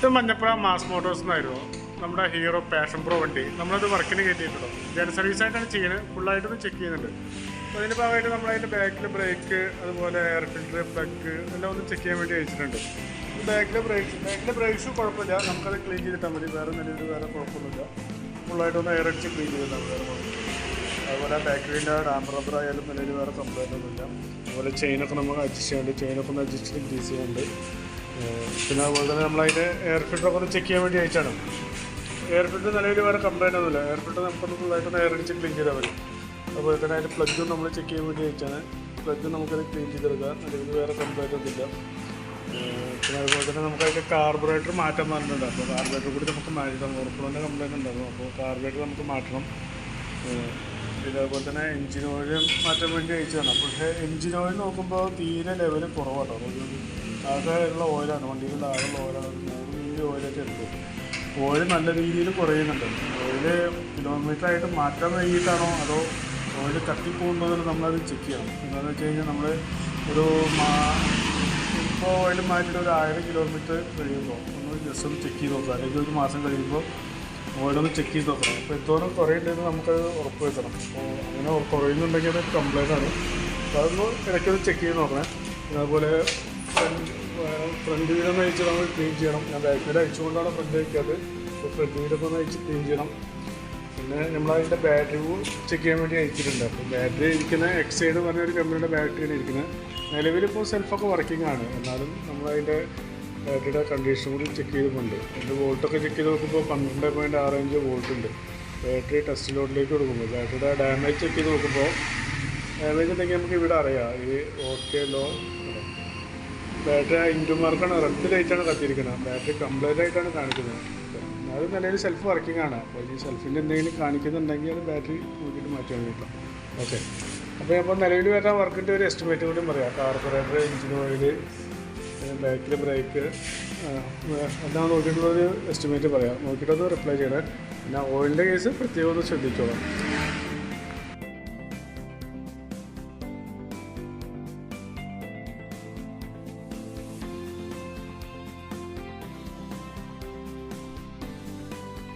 ഇത് Manjappuzha mass Motors എന്നായിരുന്നു നമ്മുടെ ഹീറോ പാഷൻ പ്രോ വണ്ടി. നമ്മളത് വർക്കിന് കയറ്റിയിട്ടുണ്ടോ? ജന സർവീസ് ആയിട്ടാണ് ചെയ്യുന്നത് ഫുള്ളായിട്ടൊന്ന് ചെക്ക് ചെയ്യുന്നുണ്ട്. അപ്പോൾ അതിന്റെ ഭാഗമായിട്ട് നമ്മളതിന്റെ ബാക്കിൽ ബ്രേക്ക് അതുപോലെ എയർ ഫിൽറ്റർ പ്ലഗ് എല്ലാം ഒന്ന് ചെക്ക് ചെയ്യാൻ വേണ്ടി അയച്ചിട്ടുണ്ട് ബാക്കിലെ ബ്രേക്ക് ബാക്കിലെ ബ്രേക്സ് കുഴപ്പമില്ല. നമുക്കത് ക്ലീൻ ചെയ്തിട്ടാൽ മതി. വേറെ നിലയിൽ വേറെ കുഴപ്പമൊന്നുമില്ല. ഫുള്ളായിട്ടൊന്ന് എയർ അടിച്ച് ക്ലീൻ ചെയ്തിട്ടാൽ വേറെ കുഴപ്പമില്ല അതുപോലെ ബാറ്ററീന്റെ ഡാമ്പർ റബ്ബർ ആയാലും നിലയിൽ വേറെ കംപ്ലൈന്റ് ഒന്നുമില്ല. അതുപോലെ ചെയിനൊക്കെ നമുക്ക് അഡ്ജസ്റ്റ് ചെയ്യാണ്ട് ചെയിനൊക്കെ ഒന്ന് അഡ്ജസ്റ്റ് ചെയ്ത് ഗ്രീസ് ചെയ്യാനുണ്ട്. ഏഹ് പിന്നെ അതുപോലെ തന്നെ നമ്മളതിന്റെ എയർ ഫിൽറ്ററൊക്കെ ഒന്ന് ചെക്ക് ചെയ്യാൻ വേണ്ടി അയച്ചാണ്. എയർ ഫിൽറ്റർ നിലവിൽ വേറെ കംപ്ലൈന്റ് ഒന്നുമില്ല. എയർ ഫിൽറ്റർ നമുക്കൊന്ന് ഫുള്ളായിട്ടൊന്ന് എയർ അടിച്ച് ക്ലീൻ ചെയ്താൽ മതി. അതുപോലെ തന്നെ അതിന്റെ പ്ലഗും നമ്മൾ ചെക്ക് ചെയ്യാൻ വേണ്ടി അയച്ചാണ്. പ്ലഗ് നമുക്കത് ക്ലീൻ ചെയ്തെടുക്കാം. അല്ലെങ്കിൽ വേറെ കംപ്ലൈന്റ് ഒന്നുമില്ല. പിന്നെ അതുപോലെ തന്നെ നമുക്ക് അതിന്റെ കാർബറേറ്റർ മാറ്റാൻ പറഞ്ഞിട്ടുണ്ട്. അപ്പോൾ കാർബറേറ്റർ കൂടി നമുക്ക് മാറ്റണം തന്നെ കംപ്ലൈന്റ് ഉണ്ടായിരുന്നു അപ്പോൾ കാർബറേറ്റർ നമുക്ക് മാറ്റണം. പിന്നെ അതുപോലെ തന്നെ എഞ്ചിൻ ഓയിൽ മാറ്റാൻ വേണ്ടി അയച്ചതാണ് പക്ഷേ എഞ്ചിൻ ഓയിൽ നോക്കുമ്പോൾ തീരെ ലെവൽ കുറവാട്ടോ. ഒരു ഉള്ള ഓയിലാണ് വണ്ടിയിൽ ആകെയുള്ള ഓയിലാണ്. നൂറ് മില്ലി ഓയിലൊക്കെ എടുത്തു. ഓയിൽ നല്ല രീതിയിൽ കുറയുന്നുണ്ട്. ഓയിൽ കിലോമീറ്റർ ആയിട്ട് മാറ്റാൻ വൈകിട്ടാണോ അതോ ഓയിൽ കത്തിപ്പോകുന്നതോ നമ്മളത് ചെക്ക് ചെയ്യണം? എന്താണെന്ന് വെച്ച് കഴിഞ്ഞാൽ നമ്മൾ ഒരു ഇപ്പോൾ ഓയിൽ മാറ്റിയിട്ട് ഒരു ആയിരം കിലോമീറ്റർ കഴിയുമ്പോൾ ഒന്ന് ജസ്റ്റ് ഒന്ന് ചെക്ക് ചെയ്ത് നോക്കുക അല്ലെങ്കിൽ ഒരു മാസം കഴിയുമ്പോൾ ഓയിലൊന്ന് ചെക്ക് ചെയ്ത് നോക്കണം അപ്പോൾ എത്തോളം കുറയുണ്ടെന്ന് നമുക്കത് ഉറപ്പ് വരുത്തണം. അപ്പോൾ അങ്ങനെ കുറയുന്നുണ്ടെങ്കിൽ അത് കംപ്ലൈന്റ് ആണ്. അപ്പോൾ അതൊന്ന് ഇടയ്ക്കൊന്ന് ചെക്ക് ചെയ്ത് നോക്കണേ. അതുപോലെ ഫ്രണ്ട് വീലൊന്ന് അയച്ച് നമ്മൾ ക്ലീൻ ചെയ്യണം. ഞാൻ ബാക്ക് വീൽ അയച്ചുകൊണ്ടാണ് ഫ്രണ്ട് അയക്കാത് അപ്പോൾ ഫ്രണ്ട് വീലൊക്കെ ഒന്ന് അയച്ച് ക്ലീൻ ചെയ്യണം. പിന്നെ നമ്മളതിന്റെ ബാറ്ററി ചെക്ക് ചെയ്യാൻ വേണ്ടി അയച്ചിട്ടുണ്ട് അപ്പോൾ ബാറ്ററി ഇരിക്കുന്ന എക്സൈഡ് എന്ന് പറഞ്ഞ ഒരു കമ്പനിയുടെ ബാറ്ററിയാണ് ഇരിക്കുന്നത്. നിലവിലിപ്പോൾ സെൽഫൊക്കെ വർക്കിംഗ് ആണ്. എന്നാലും നമ്മളതിന്റെ ബാറ്ററിയുടെ കണ്ടീഷൻ കൂടി ചെക്ക് ചെയ്തിട്ടുണ്ട് അതിന്റെ വോൾട്ടൊക്കെ ചെക്ക് ചെയ്ത് നോക്കുമ്പോൾ പന്ത്രണ്ട് പോയിന്റ് ആറ് അഞ്ച് വോൾട്ട് ഉണ്ട്. ബാറ്ററി ടെസ്റ്റ് ലോഡിലേക്ക് കൊടുക്കുമ്പോൾ ബാറ്ററിയുടെ ഡാമേജ് ചെക്ക് ചെയ്ത് നോക്കുമ്പോൾ ഡാമേജ് ഉണ്ടെങ്കിൽ നമുക്ക് ഇവിടെ അറിയാം. ഈ ഓക്കെ ലോ ബാറ്ററി ഇൻഡു മാർക്കാണ് റെഡ് ലൈറ്റാണ് കത്തിയിരിക്കുന്നത്. ബാറ്ററി കംപ്ലൈന്റ് ആയിട്ടാണ് കാണിക്കുന്നത്. അത് നിലയിൽ സെൽഫ് വർക്കിംഗ് ആണ്. അപ്പോൾ ഈ സെൽഫിന്റെ എന്തെങ്കിലും കാണിക്കുന്നുണ്ടെങ്കിൽ അത് ബാറ്ററി നോക്കിയിട്ട് മാറ്റാൻ കിട്ടും. ഓക്കെ അപ്പോൾ അപ്പോൾ നിലവിൽ വരുന്ന വർക്കിന്റെ ഒരു എസ്റ്റിമേറ്റ് കൂടി പറയാം. കാർബറേറ്റർ എഞ്ചിൻ ഓയിൽ ബാക്കിൽ ബ്രേക്ക് എല്ലാം നോക്കിയിട്ടുള്ളൊരു എസ്റ്റിമേറ്റ് പറയാം. നോക്കിയിട്ടത് റിപ്ലൈ ചെയ്യണേ. പിന്നെ ഓയിലിന്റെ കേസ് പ്രത്യേകം ഒന്ന് ശ്രദ്ധിച്ചോളാം.